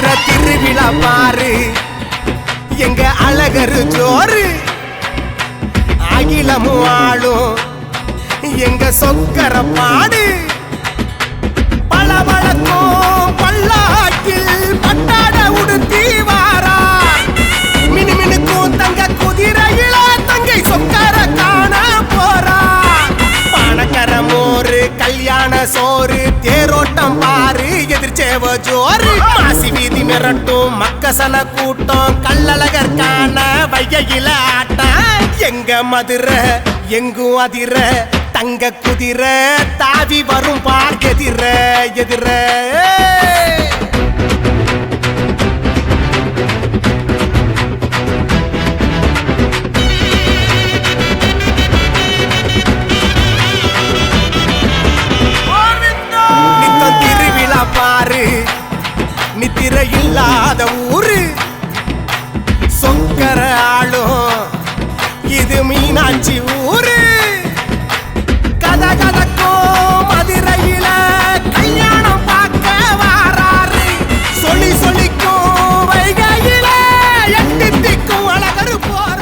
மதுர திருவிழா பாரு. எங்க அழகரு ஜோறு அகிலமும் ஆளும். எங்க சொக்கர பாடு. பளபளக்கும் பல்லாக்கில் பட்டாட உடுத்தி வாரா. மினு மினுக்கும் தங்க குதிரையில தங்கை சொக்கர காண போறா. பணக்கர மோரு கல்யாண சோறு தேரோட்டம் பாரு எதிர்ச்சேவ ஜோறு. திரட்டும் மக்கசன கூட்டம் கள்ளழகர் காண வைகையில ஆட்டம். எங்க மதுரை எங்கும் அதிர தங்க குதிரை தாவி வரும் பார்க்கெதிர எதிர. இல்லாத ஊரு. சொங்கர ஆளும் இது மீனாட்சி ஊரு. கத கதக்கும் மதுரையில கல்யாணம் வாராரு. சொல்லி சொல்லிக்கும் வைகையில எட்டு திக்கும் அழகரு போற